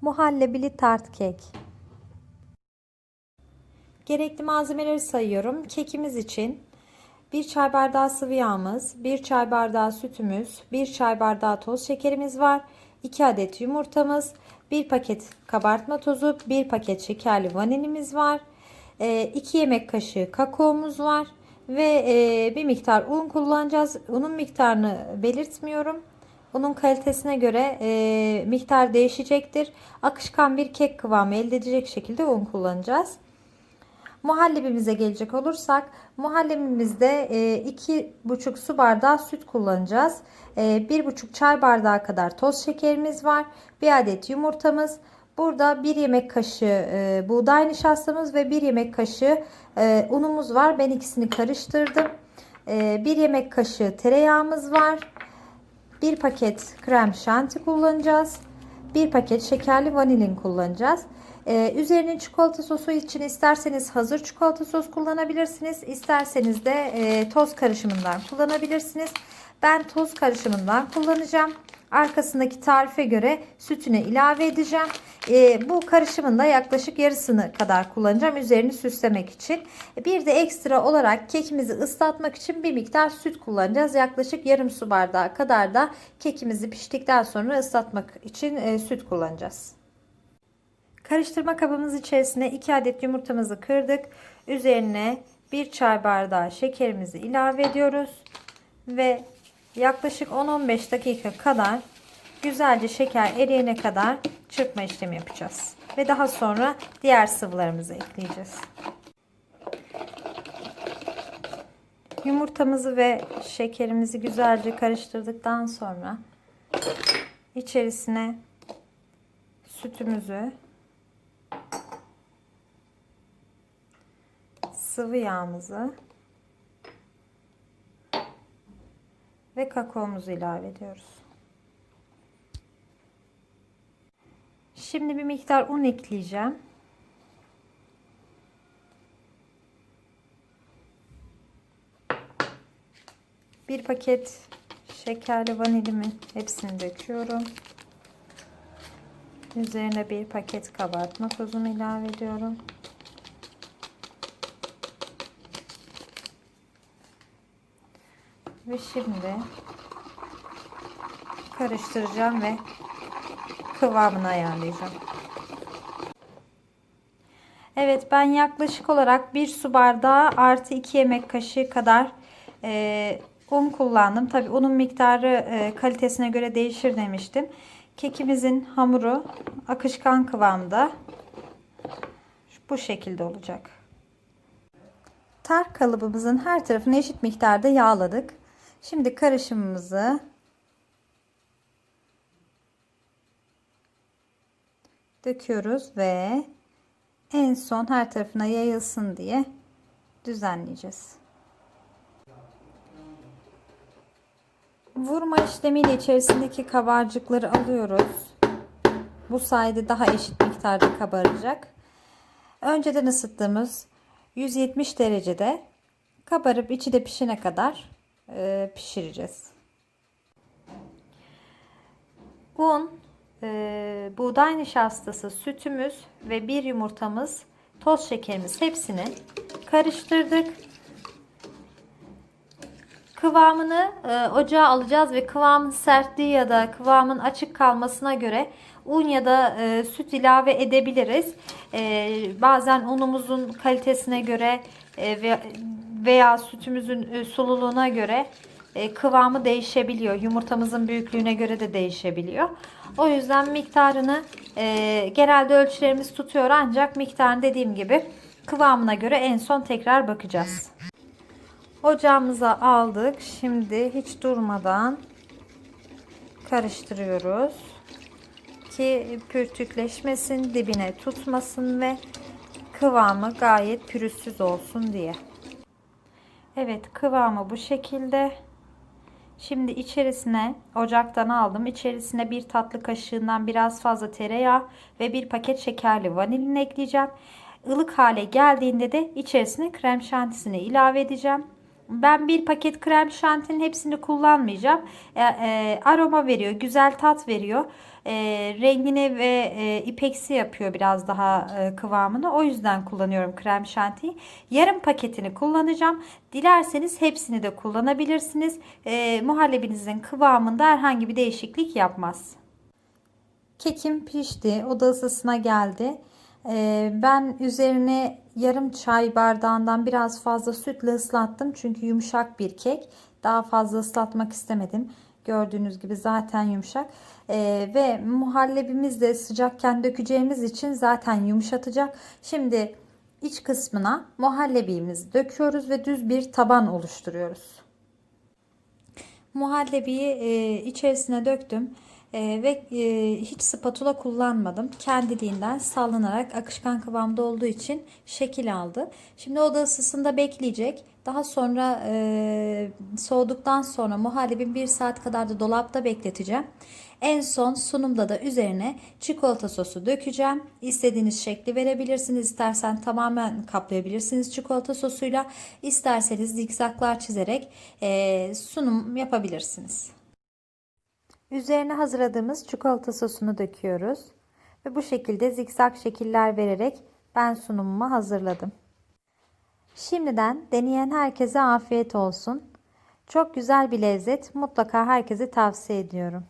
Muhallebili tart kek. Gerekli malzemeleri sayıyorum. Kekimiz için 1 çay bardağı sıvı yağımız, 1 çay bardağı sütümüz, 1 çay bardağı toz şekerimiz var, 2 adet yumurtamız, 1 paket kabartma tozu, 1 paket şekerli vanilimiz var, 2 yemek kaşığı kakaomuz var ve e, bir miktar un kullanacağız. Unun miktarını belirtmiyorum. Unun kalitesine göre e, miktar değişecektir. Akışkan bir kek kıvamı elde edecek şekilde un kullanacağız. Muhallebimize gelecek olursak muhallebimizde 2,5 su bardağı süt kullanacağız. 1,5 çay bardağı kadar toz şekerimiz var. 1 adet yumurtamız. Burada 1 yemek kaşığı e, buğday nişastamız ve 1 yemek kaşığı e, unumuz var. Ben ikisini karıştırdım. 1 yemek kaşığı tereyağımız var. 1 paket krem şanti kullanacağız. 1 paket şekerli vanilin kullanacağız. Ee, üzerine çikolata sosu için isterseniz hazır çikolata sos kullanabilirsiniz. İsterseniz de e, toz karışımından kullanabilirsiniz. Ben toz karışımından kullanacağım. Arkasındaki tarife göre sütüne ilave edeceğim. E, bu karışımın da yaklaşık yarısını kadar kullanacağım. Üzerini süslemek için. Bir de ekstra olarak kekimizi ıslatmak için bir miktar süt kullanacağız. Yaklaşık yarım su bardağı kadar da kekimizi piştikten sonra ıslatmak için e, süt kullanacağız. Karıştırma kabımız içerisine 2 adet yumurtamızı kırdık. Üzerine 1 çay bardağı şekerimizi ilave ediyoruz. Ve yaklaşık 10-15 dakika kadar güzelce şeker eriyene kadar çırpma işlemi yapacağız. Ve daha sonra diğer sıvılarımızı ekleyeceğiz. Yumurtamızı ve şekerimizi güzelce karıştırdıktan sonra içerisine sütümüzü sıvı yağımızı ve kakaomuzu ilave ediyoruz. Şimdi bir miktar un ekleyeceğim. Bir paket şekerli vanilimi hepsini döküyorum. Üzerine bir paket kabartma tozunu ilave ediyorum. Ve şimdi karıştıracağım ve kıvamını ayarlayacağım. Evet ben yaklaşık olarak bir su bardağı artı 2 yemek kaşığı kadar e, un kullandım. Tabi unun miktarı e, kalitesine göre değişir demiştim. Kekimizin hamuru akışkan kıvamda bu şekilde olacak. Tar kalıbımızın her tarafını eşit miktarda yağladık. Şimdi karışımımızı döküyoruz ve en son her tarafına yayılsın diye düzenleyeceğiz. Vurma işlemiyle içerisindeki kabarcıkları alıyoruz. Bu sayede daha eşit miktarda kabaracak. Önceden ısıttığımız 170 derecede kabarıp içi de pişene kadar e, pişireceğiz. Un, e, buğday nişastası, sütümüz ve bir yumurtamız, toz şekerimiz hepsini karıştırdık. Kıvamını e, ocağa alacağız ve kıvamın sertliği ya da kıvamın açık kalmasına göre un ya da e, süt ilave edebiliriz. E, bazen unumuzun kalitesine göre e, ve veya sütümüzün e, sululuğuna göre e, kıvamı değişebiliyor. Yumurtamızın büyüklüğüne göre de değişebiliyor. O yüzden miktarını e, genelde ölçülerimiz tutuyor ancak miktarını dediğim gibi kıvamına göre en son tekrar bakacağız. Ocağımıza aldık. Şimdi hiç durmadan karıştırıyoruz. Ki pürtükleşmesin, dibine tutmasın ve kıvamı gayet pürüzsüz olsun diye. Evet kıvamı bu şekilde. Şimdi içerisine ocaktan aldım. İçerisine bir tatlı kaşığından biraz fazla tereyağı ve bir paket şekerli vanilin ekleyeceğim. Ilık hale geldiğinde de içerisine krem şantisini ilave edeceğim. Ben bir paket krem şantinin hepsini kullanmayacağım. E, e, aroma veriyor, güzel tat veriyor. E, rengini ve e, ipeksi yapıyor biraz daha e, kıvamını. O yüzden kullanıyorum krem şantiyi. Yarım paketini kullanacağım. Dilerseniz hepsini de kullanabilirsiniz. E, muhallebinizin kıvamında herhangi bir değişiklik yapmaz. Kekim pişti. Oda ısısına geldi. Ee, ben üzerine yarım çay bardağından biraz fazla sütle ıslattım. Çünkü yumuşak bir kek. Daha fazla ıslatmak istemedim. Gördüğünüz gibi zaten yumuşak. Ee, ve muhallebimiz de sıcakken dökeceğimiz için zaten yumuşatacak. Şimdi iç kısmına muhallebimizi döküyoruz ve düz bir taban oluşturuyoruz. Muhallebiyi e, içerisine döktüm E, ve e, hiç spatula kullanmadım. Kendiliğinden sallanarak akışkan kıvamda olduğu için şekil aldı. Şimdi oda ısısında bekleyecek. Daha sonra e, soğuduktan sonra muhallebimi bir saat kadar da dolapta bekleteceğim. En son sunumda da üzerine çikolata sosu dökeceğim. İstediğiniz şekli verebilirsiniz. İstersen tamamen kaplayabilirsiniz çikolata sosuyla. İsterseniz zikzaklar çizerek e, sunum yapabilirsiniz. Üzerine hazırladığımız çikolata sosunu döküyoruz. Ve bu şekilde zikzak şekiller vererek ben sunumumu hazırladım. Şimdiden deneyen herkese afiyet olsun. Çok güzel bir lezzet. Mutlaka herkese tavsiye ediyorum.